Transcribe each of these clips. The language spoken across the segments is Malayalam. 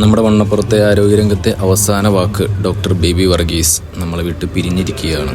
നമ്മുടെ വണ്ണപ്പുറത്തെ ആരോഗ്യരംഗത്തെ അവസാന വാക്ക് ഡോക്ടർ ബേബി വർഗീസ് നമ്മളെ വിട്ട് പിരിഞ്ഞിരിക്കുകയാണ്.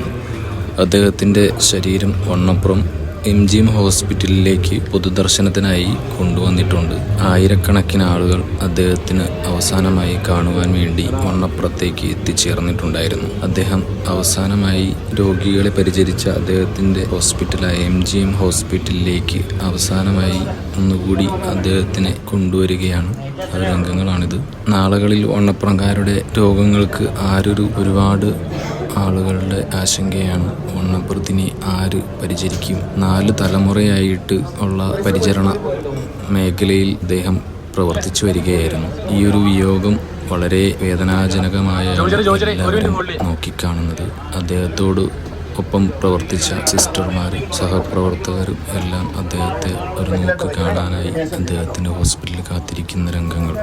അദ്ദേഹത്തിന്റെ ശരീരം വണ്ണപ്പുറം എം ജി എം ഹോസ്പിറ്റലിലേക്ക് പൊതുദർശനത്തിനായി കൊണ്ടുവന്നിട്ടുണ്ട്. ആയിരക്കണക്കിന് ആളുകൾ അദ്ദേഹത്തിന് അവസാനമായി കാണുവാൻ വേണ്ടി വണ്ണപ്പുറത്തേക്ക് എത്തിച്ചേർന്നിട്ടുണ്ടായിരുന്നു. അദ്ദേഹം അവസാനമായി രോഗികളെ പരിചരിച്ച അദ്ദേഹത്തിന്റെ ഹോസ്പിറ്റലായ എം ജി എം ഹോസ്പിറ്റലിലേക്ക് അവസാനമായി ഒന്നുകൂടി അദ്ദേഹത്തിനെ കൊണ്ടുവരികയാണ്. ആ രംഗങ്ങളാണിത്. നാളുകളിൽ വണ്ണപ്പുറംകാരുടെ രോഗങ്ങൾക്ക് ആരൊരു ഒരുപാട് ആളുകളുടെ ആശങ്കയാണ്. ഓണപ്പുറത്തിനെ ആര് പരിചരിക്കും? നാല് തലമുറയായിട്ട് ഉള്ള പരിചരണ മേഖലയിൽ അദ്ദേഹം പ്രവർത്തിച്ചു വരികയായിരുന്നു. ഈ ഒരു വിയോഗം വളരെ വേദനാജനകമായ നോക്കിക്കാണുന്നത്. അദ്ദേഹത്തോട് ഒപ്പം പ്രവർത്തിച്ച സിസ്റ്റർമാരും സഹപ്രവർത്തകരും എല്ലാം അദ്ദേഹത്തെ ഒരു നോക്ക് കാണാനായി അദ്ദേഹത്തിന്റെ ഹോസ്പിറ്റലിൽ കാത്തിരിക്കുന്ന രംഗങ്ങൾ.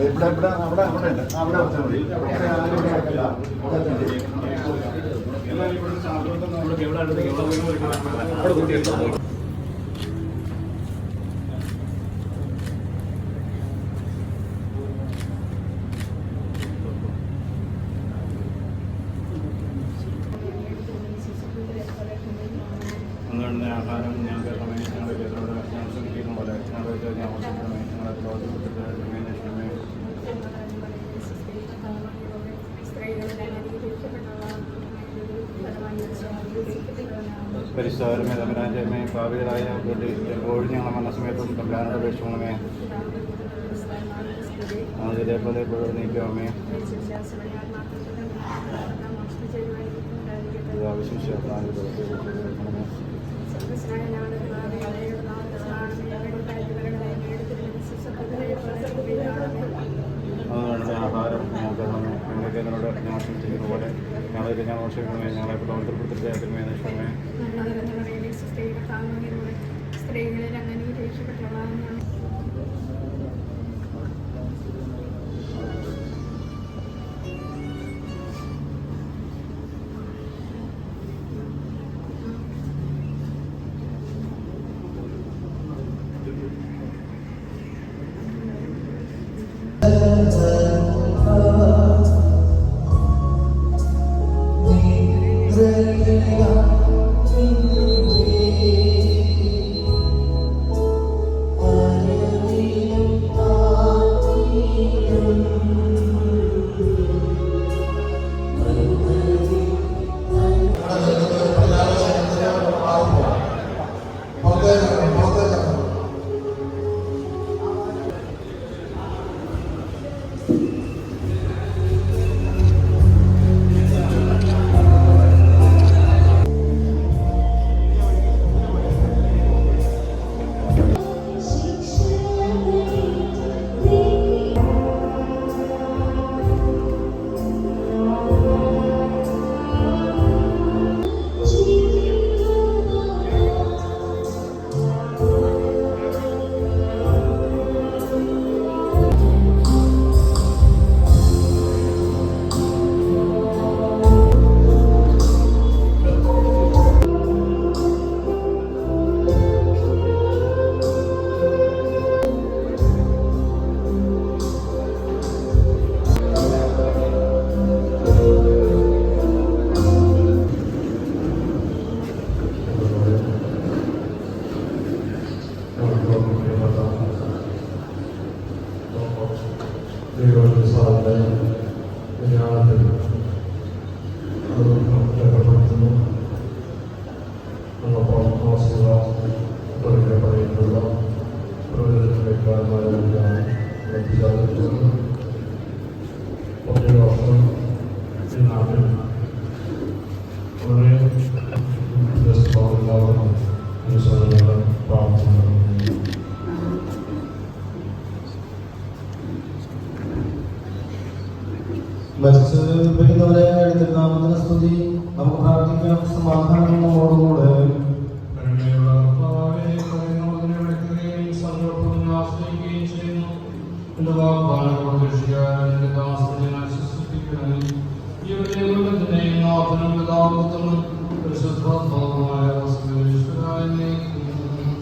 ഇവിടെ ഇവിടെ അവിടെ അവിടെ ഉണ്ട്. അവിടെ വെച്ചാൽ മതി. ഇവിടെ ഇവിടെ പരിശോധനമേ തമ്പരാജമേ ഭാവികളായ എപ്പോഴും ഞങ്ങളുടെ മനസ്സമയത്തും തമ്പരാനോട് അപേക്ഷിക്കണമേ അതിലേപോലെ എപ്പോഴും നീക്കാമേ ആവശ്യം ചേർത്താനും പ്രവർത്തിക്കണമേ അതുകൊണ്ട് ആഹാരം ഞാൻ തരണമേ നിങ്ങൾക്ക് എന്നോട് ഞാൻ ക്ഷമിച്ചിരിക്കുന്ന പോലെ ഞങ്ങളെ ക്ഷമിക്കണമേ ഞങ്ങളെ പ്രവർത്തനപ്പെടുത്തിട്ടേ നഷ്ടമേ സ്ത്രീകളിൽ അങ്ങനെ രക്ഷപ്പെട്ടവളാണ് ലഭിക്കുന്നവരെ എടുത്തിരുന്നാമത്തിന് സ്തുതി. നമുക്ക് പ്രാർത്ഥിക്കാം. സമാധാനം നമ്മോടുകൂടെ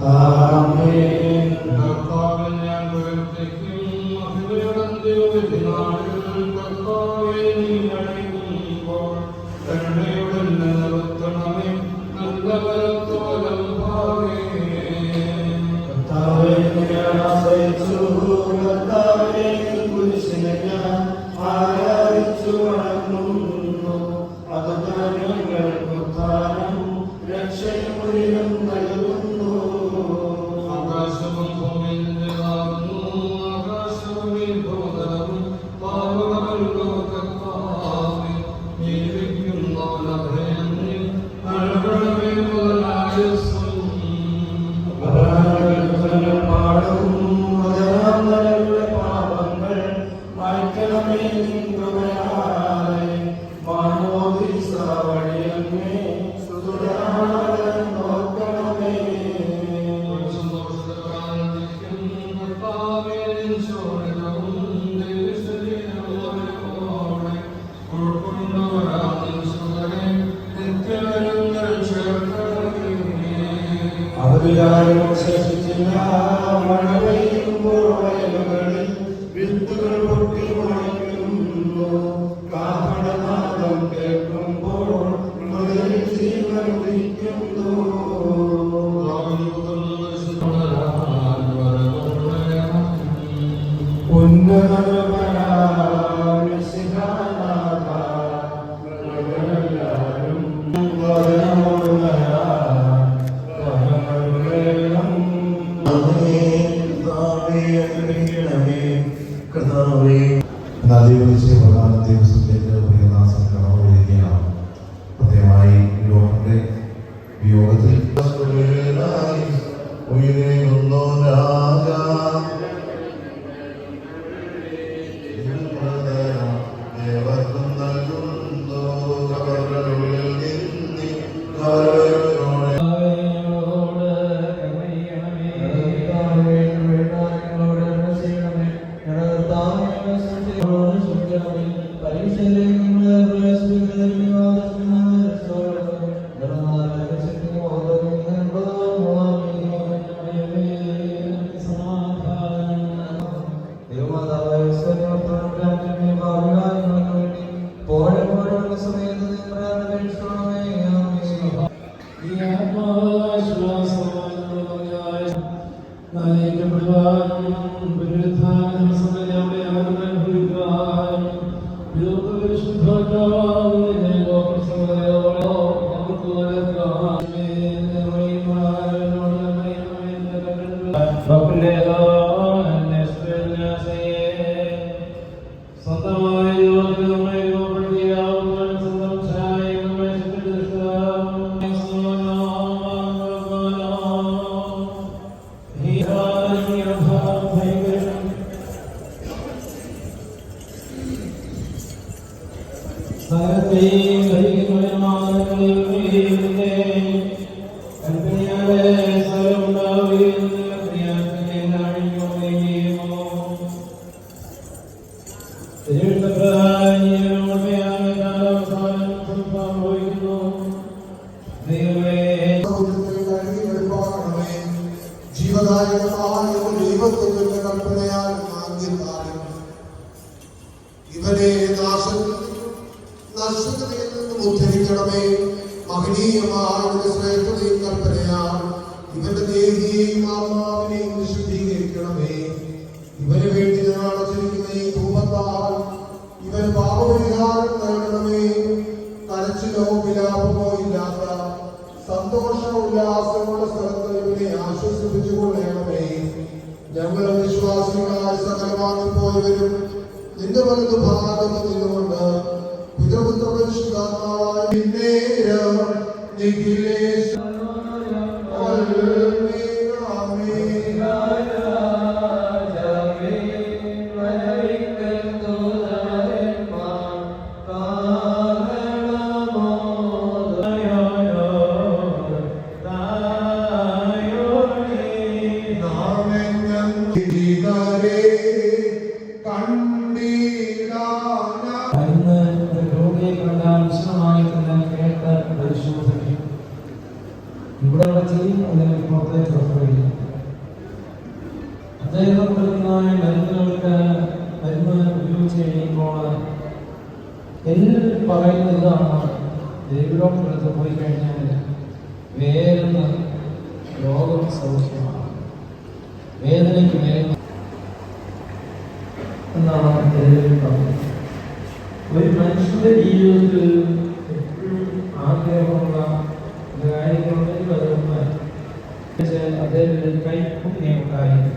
ആമേൻ. também ദൈവത്തിന്റെ കൽപ്പനയാൽ നാശത്തിൽ നഷ്ടതയിൽ നിന്നും ഉദ്ധരിക്കണമേ. മഹനീയമായ ശ്രേഷ്ഠതയും കൽപ്പനയാൽ ഇവന്റെ ദേഹിയെയും ആത്മാവിനെയും വിശുദ്ധീകരിക്കണമേ. വേണ്ടി ഞാൻ അടച്ചിരിക്കുന്ന ഈ ധൂമത്താൽ ഇവൻ പാപപരിഹാരം നൽകണമേ. കരച്ചിലോ വിലാപമോ ഇല്ലാത്ത സന്തോഷ ഉല്ലാസമുള്ള സ്ഥലത്ത് ഇവനെ ആശ്വസിപ്പിച്ചു ഞങ്ങൾ വിശ്വാസികളായ പോയി പോയവരും നിന്റെ വലതു ഭാഗം നിന്നുകൊണ്ട് പിതൃപുത്ര പരിശുദ്ധാത്മാവായ നിഖിലേശ അടുത്ത് പോയി കഴിഞ്ഞാൽ വേദന രോഗം സൗഖ്യമാണ്. വേദനയ്ക്ക് വേദന എന്നാണ് ഒരു മനുഷ്യന്റെ ജീവിതത്തിൽ ആഗ്രഹമുള്ള കാര്യങ്ങളുണ്ടെങ്കിൽ അതൊന്ന് അദ്ദേഹത്തിന് കൈപ്പുണ്യം ഉണ്ടായിരിക്കും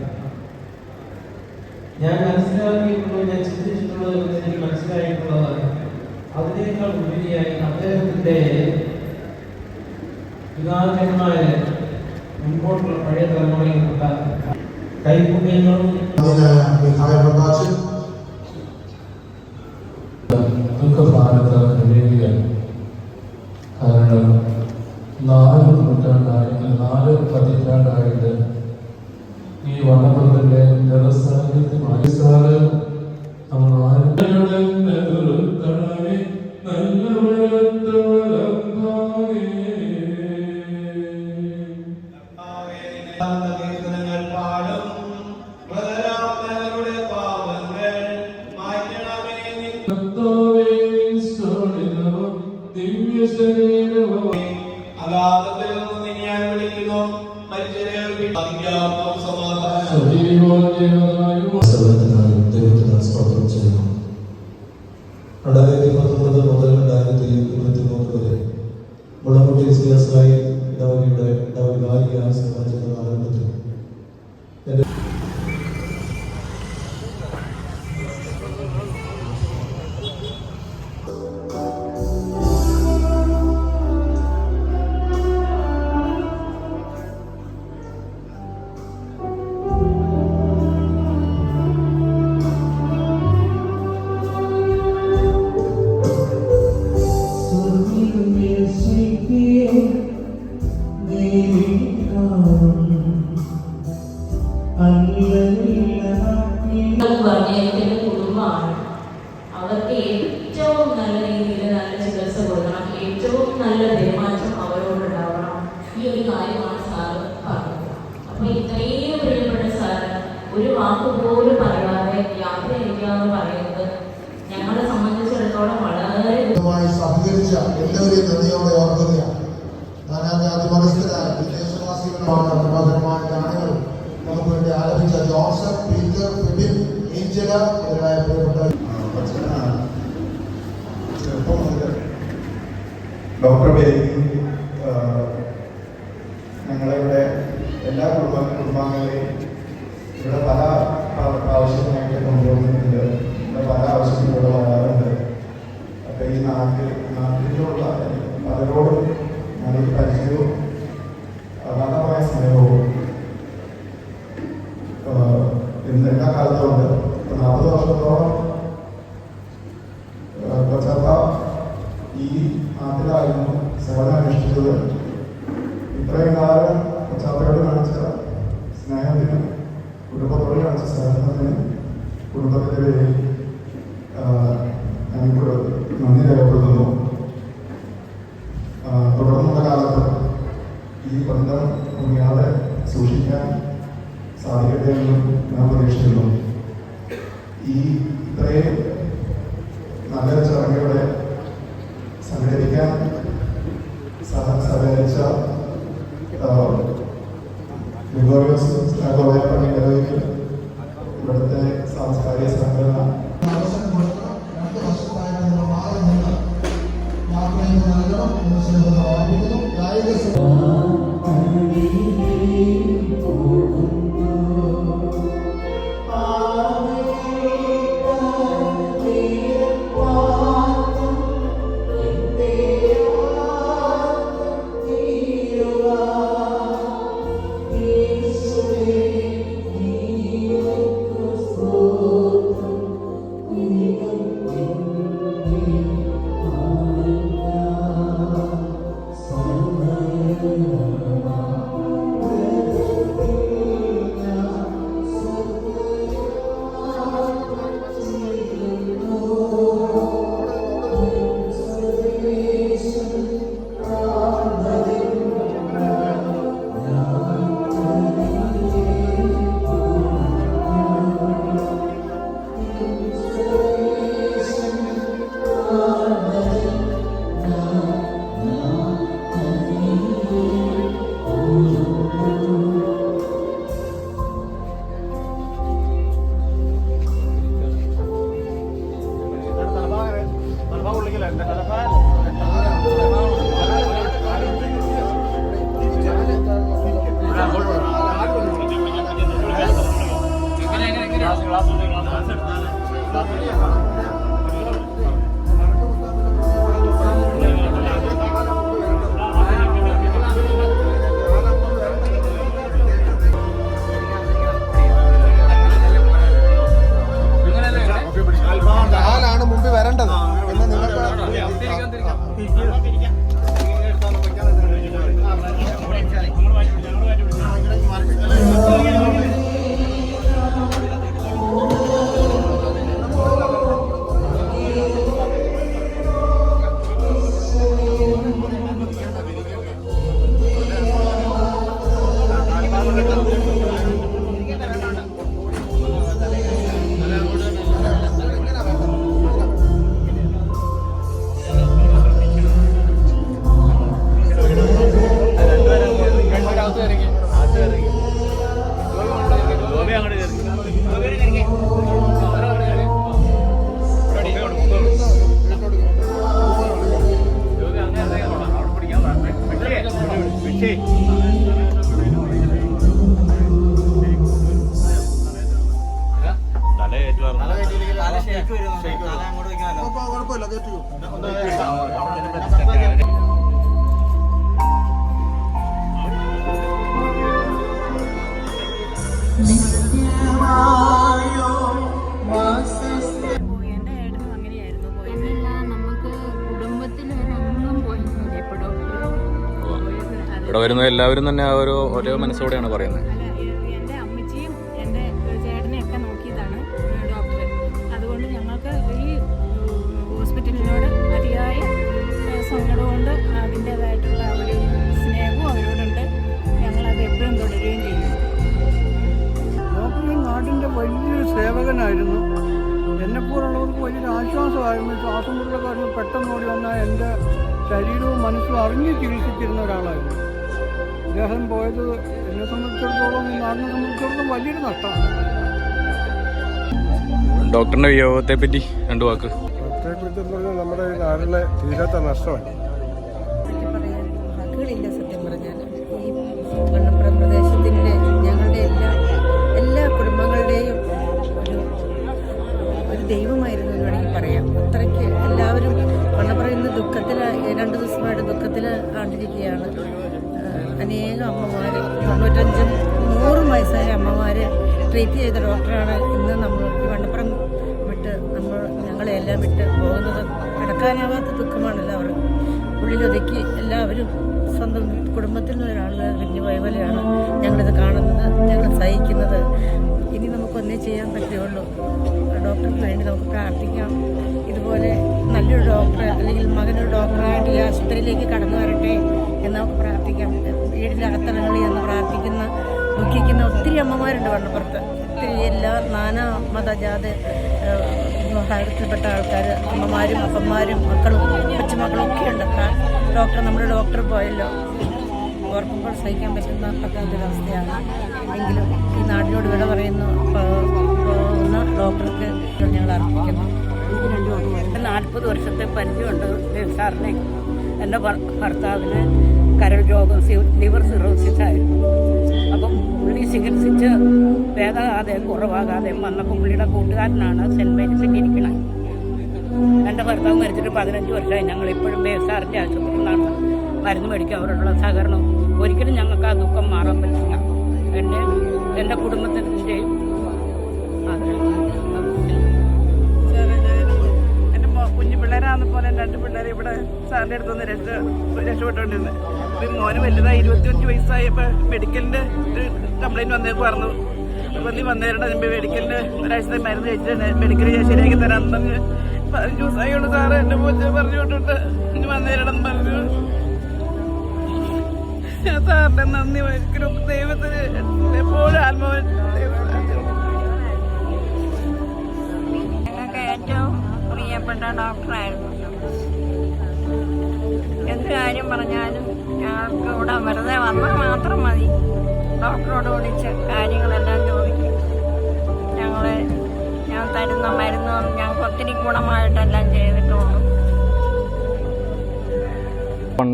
ഞാൻ മനസ്സിലാക്കിയിട്ടുള്ളത് ഞാൻ ചിന്തിച്ചിട്ടുള്ളത് എനിക്ക് അതിനേക്കാൾ ഉപരിയായി അദ്ദേഹത്തിന്റെ പിതാക്കന്മാര് മുൻപോട്ടുള്ള പഴയ തലമുറയിൽപ്പെട്ട കൈപുണ്യങ്ങളും കഴിയുകയാണ് കാരണം നാല് നൂറ്റാണ്ടായി നാല് പതിറ്റാണ്ടായിട്ട് ഈ വണ്ണപ്പുറത്തിന്റെ നിറസാന്നിധ്യമായി ചെയ്യുന്നു രണ്ടായിരത്തി പത്തൊമ്പത് മുതൽ രണ്ടായിരത്തി ഇരുപത്തി മൂന്ന് വരെ മുളമുട്ടി സിയാസായി ഇടവകയുടെ ഇടവകാരിക സമാജത്തിന്റെ ആരംഭത്തിൽ എന്റെ പറഞ്ഞതിന്റെ കുടുംബമാണ് അവർക്ക് ഏറ്റവും നല്ല രീതിയിൽ നല്ല ചികിത്സ കൊടുക്കണം. ഏറ്റവും നല്ല പെരുമാറ്റം അവരോട് ഉണ്ടാവണം ഈ കാര്യമാണ് സാറ് പറഞ്ഞത്. അപ്പൊ ഇത്രയും പ്രിയപ്പെട്ട സാറ് ഒരു വാക്ക് പോലും പറയാതെ യാത്ര ചെയ്യുക പറയുന്നത് ഞങ്ങളെ സംബന്ധിച്ചിടത്തോളം വളരെ സഹകരിച്ച എല്ലാവരെയും നന്ദിയോടെ ഓർക്കുകയാണ്. ഞാനത് അതിമനസ്ഥരായ നമുക്ക് ആലപിച്ച ജോസഫ് പീറ്റർ ഫിബിൻ ഏഞ്ചല മുതലായ പ്രിയപ്പെട്ട ചെറുപ്പം മുതൽ ഡോക്ടർ ബേബി ഞങ്ങളിവിടെ എല്ലാ കുടുംബ കുടുംബാംഗങ്ങളെയും ഇവിടെ പല പ്രാവശ്യമായിട്ട് കൊണ്ടുപോകുന്നുണ്ട് ഇവിടെ പല ആവശ്യത്തിലൂടെ വരാറുണ്ട്. അപ്പോൾ ഈ നാട്ടിൽ ഈ ബന്ധം മുങ്ങിയാതെ സൂക്ഷിക്കാൻ സാധിക്കട്ടെ എന്നും ഞാൻ പ്രതീക്ഷിക്കുന്നു. ഈ ഇത്രയും ഇവിടെ വരുന്ന എല്ലാവരും തന്നെ ആ ഒരു ഒരേ മനസ്സോടെയാണ് പറയുന്നത്. എന്റെ അമ്മച്ചിയും എന്റെ ചേട്ടനെയൊക്കെ നോക്കിയതാണ് ഡോക്ടർ അതുകൊണ്ട് ഞങ്ങൾക്ക് ഈ ഹോസ്പിറ്റലിനോട് അതിയായ ഏഹ്, സങ്കടമുണ്ട് അതിന്റേതായിട്ടുള്ള ഒരു സ്നേഹവും അവരോടുണ്ട്. ഞങ്ങളത് എപ്പോഴും തുടരുകയും ചെയ്യും. ഡോക്ടർ ഈ നാടിന്റെ വലിയൊരു സേവകനായിരുന്നു. എന്നെപ്പോലുള്ളവർക്ക് വലിയൊരു ആശ്വാസമായിരുന്നു. ശ്വാസം മുട്ടലൊക്കെ പെട്ടെന്ന് ഓടി വന്ന എന്റെ ശരീരവും മനസ്സും അറിഞ്ഞ് ചികിത്സിച്ചിരുന്ന ഒരാളായിരുന്നു. അദ്ദേഹം പോയത് എന്നെ സംബന്ധിച്ചിടത്തോളം നാടിനെ സംബന്ധിച്ചിടത്തോളം വലിയൊരു നഷ്ടമാണ്. ഡോക്ടറിന്റെ വിയോഗത്തെ പറ്റി രണ്ടു വാക്ക്. ഡോക്ടറെ പറഞ്ഞാൽ നമ്മുടെ ഈ നാടിലെ തീരാത്ത നഷ്ടമാണ്. വാക്കുകളില്ല സത്യം പറഞ്ഞാൽ. ഈ മണ്ണപ്പുറം പ്രദേശത്തിന്റെ ഞങ്ങളുടെ എല്ലാ എല്ലാ കുടുംബങ്ങളുടെയും ഒരു ഒരു ദൈവമായിരുന്നു എന്ന് വേണമെങ്കിൽ പറയാം. അത്രയ്ക്ക് എല്ലാവരും മണ്ണപ്പുറം ഇന്ന് ദുഃഖത്തിൽ രണ്ട് ദിവസമായിട്ട് ദുഃഖത്തിൽ ആണ്ടിരിക്കുകയാണ് അനേകം അമ്മമാർ തൊണ്ണൂറ്റഞ്ചും നൂറും വയസ്സായ അമ്മമാരെ ട്രീറ്റ് ചെയ്ത ഡോക്ടറാണ് ഇന്ന് നമ്മൾ വണ്ണപ്പുറം വിട്ട് നമ്മൾ ഞങ്ങളെല്ലാം വിട്ട് പോകുന്നത്. അടക്കാനാവാത്ത ദുഃഖമാണ് എല്ലാവരും. ഉള്ളിലൊതുക്കി എല്ലാവരും സ്വന്തം കുടുംബത്തിൽ നിന്ന് ഒരാൾ കഴിഞ്ഞു പോയ പോലെയാണ് ഞങ്ങളിത് കാണുന്നത് ഞങ്ങൾ സഹിക്കുന്നത്. ഇനി നമുക്കൊന്നേ ചെയ്യാൻ പറ്റുകയുള്ളൂ. ഡോക്ടർക്ക് വേണ്ടി നമുക്ക് പ്രാർത്ഥിക്കാം. ഇതുപോലെ നല്ലൊരു ഡോക്ടറെ അല്ലെങ്കിൽ മകനൊരു ഡോക്ടറായിട്ട് ഈ ആശുപത്രിയിലേക്ക് കടന്നു വരട്ടെ എന്ന് നമുക്ക് പ്രാർത്ഥിക്കാം. വീടിന്റെ അകത്തളങ്ങളിൽ എന്ന് പ്രാർത്ഥിക്കുന്ന ദുഃഖിക്കുന്ന ഒത്തിരി അമ്മമാരുണ്ട് വണ്ണപ്പുറത്ത് ഒത്തിരി എല്ലാ നാനാ മതജാത വിഭാഗത്തിൽപ്പെട്ട ആൾക്കാർ അമ്മമാരും അപ്പന്മാരും മക്കളും കൊച്ചുമക്കളും ഒക്കെ ഉണ്ട്. ഡോക്ടർ നമ്മുടെ ഡോക്ടർ പോയല്ലോ. ഓർക്കുമ്പോൾ സഹിക്കാൻ പറ്റുന്ന പറ്റാത്തൊരവസ്ഥയാണ് എങ്കിലും ഈ നാടിനോട് വിട പറയുന്നു. പോകുന്ന ഡോക്ടർക്ക് ഞങ്ങൾ അർപ്പിക്കുന്നു. നാൽപ്പത് വർഷത്തെ പരിചയമുണ്ട് സാറിനെ. എന്റെ ഭർത്താവിന് കരൾ രോഗം ലിവർ സിറോസിസ് ആയിരുന്നു അപ്പം പുള്ളി ചികിത്സിച്ച് ഭേദമാകാതെയും കുറവാകാതെയും വന്നപ്പോൾ പുള്ളിയുടെ കൂട്ടുകാരനാണ് സെന്റ് മേരീസിൽ ഇരിക്കണത് എന്റെ ഭർത്താവ് മരിച്ചിട്ട് പതിനഞ്ച് വർഷമായി ഞങ്ങൾ ഇപ്പോഴും ദേവ് ആശുപത്രിയിൽ നിന്നാണ് മരുന്ന് മേടിക്കുക. അവരോടുള്ള സഹകരണം. ഒരിക്കലും ഞങ്ങൾക്ക് ആ ദുഃഖം മാറാൻ പറ്റില്ല. എന്റെ എന്റെ കുടുംബത്തിന്റെയും എന്റെ പോലെ രണ്ട് പിള്ളേരെ ഇവിടെ സാറിന്റെ അടുത്തുനിന്ന് രക്ഷ രക്ഷപ്പെട്ടുകൊണ്ടിരുന്നത് അപ്പം മോന് വലുതായി ഇരുപത്തിയഞ്ച് വയസ്സായപ്പോൾ മെഡിക്കലിന്റെ ഒരു കംപ്ലയിന്റ് വന്നേ പറഞ്ഞു. അപ്പം നീ വന്നേരുടെ മെഡിക്കലിന്റെ ഒരാഴ്ചത്തെ മരുന്ന് കഴിച്ചിട്ട് മെഡിക്കൽ ഞാൻ ശരിയാക്കി തരാമെന്ന് പറഞ്ഞ് പതിനഞ്ച് ദിവസമായുള്ളൂ സാറ് എന്റെ പൂച്ച പറഞ്ഞു വിട്ടിട്ട് ഇനി വന്നേരണം പറഞ്ഞു. സാറിന്റെ നന്ദി ഒരിക്കലും ദൈവത്തിന് എപ്പോഴും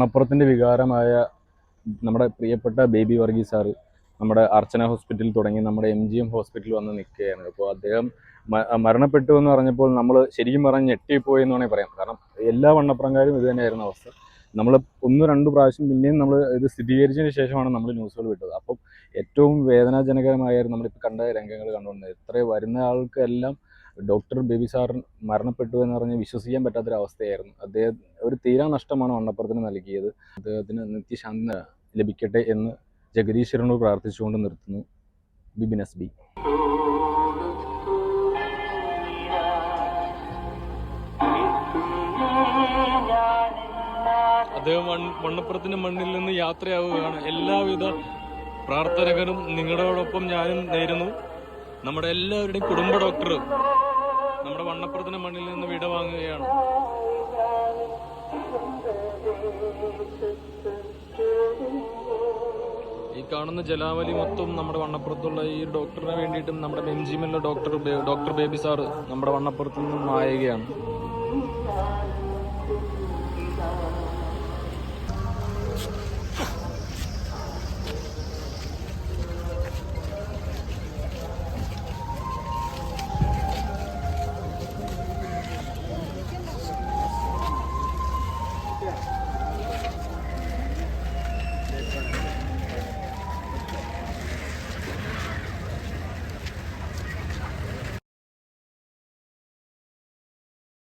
മണ്ണപ്പുറത്തിന്റെ വികാരമായ നമ്മുടെ പ്രിയപ്പെട്ട ബേബി വർഗീസ് സാറ് നമ്മുടെ അർച്ചന ഹോസ്പിറ്റലിൽ തുടങ്ങി നമ്മുടെ എം ജി എം ഹോസ്പിറ്റലിൽ വന്ന് നിൽക്കുകയാണ്. അപ്പോൾ അദ്ദേഹം മരണപ്പെട്ടു എന്ന് പറഞ്ഞപ്പോൾ നമ്മൾ ശരിക്കും പറഞ്ഞ് ഞെട്ടിപ്പോയി എന്ന് വേണമെങ്കിൽ പറയാം. കാരണം എല്ലാ വണ്ണപ്പുറംകാരും ഇത് തന്നെയായിരുന്നു അവസ്ഥ. നമ്മൾ ഒന്ന് രണ്ട് പ്രാവശ്യം പിന്നെയും നമ്മൾ ഇത് സ്ഥിരീകരിച്ചതിന് ശേഷമാണ് നമ്മൾ ന്യൂസുകൾ വിട്ടത്. അപ്പം ഏറ്റവും വേദനാജനകരമായ നമ്മളിപ്പോൾ കണ്ട രംഗങ്ങൾ കണ്ടുകൊണ്ടിരുന്നത് ഇത്രയും വരുന്ന ആൾക്കെല്ലാം ഡോക്ടർ ബേബി സാർ മരണപ്പെട്ടു എന്ന് പറഞ്ഞ് വിശ്വസിക്കാൻ പറ്റാത്തൊരവസ്ഥയായിരുന്നു. അദ്ദേഹം ഒരു തീരാ നഷ്ടമാണ് വണ്ണപ്പുറത്തിന് നൽകിയത്. അദ്ദേഹത്തിന് നിത്യശാന്തി ലഭിക്കട്ടെ എന്ന് ജഗദീശ്വരനോട് പ്രാർത്ഥിച്ചുകൊണ്ട് നിർത്തുന്നു. Bibin S B. അദ്ദേഹം മണ്ണപ്പുറത്തിന്റെ മണ്ണിൽ നിന്ന് യാത്രയാവുകയാണ്. എല്ലാവിധ പ്രാർത്ഥനകരും നിങ്ങളോടൊപ്പം ഞാനും നേരുന്നു. നമ്മുടെ എല്ലാവരുടെയും കുടുംബ ഡോക്ടർ നമ്മുടെ വണ്ണപ്പുറത്തിന് മണ്ണിൽ നിന്ന് വിട വാങ്ങുകയാണ്. ഈ കാണുന്ന ജലാവലി മൊത്തം നമ്മുടെ വണ്ണപ്പുറത്തുള്ള ഈ ഡോക്ടറിന് വേണ്ടിയിട്ടും നമ്മുടെ M doctor doctor Baby sir നമ്മുടെ വണ്ണപ്പുറത്ത് നിന്നും മായുകയാണ്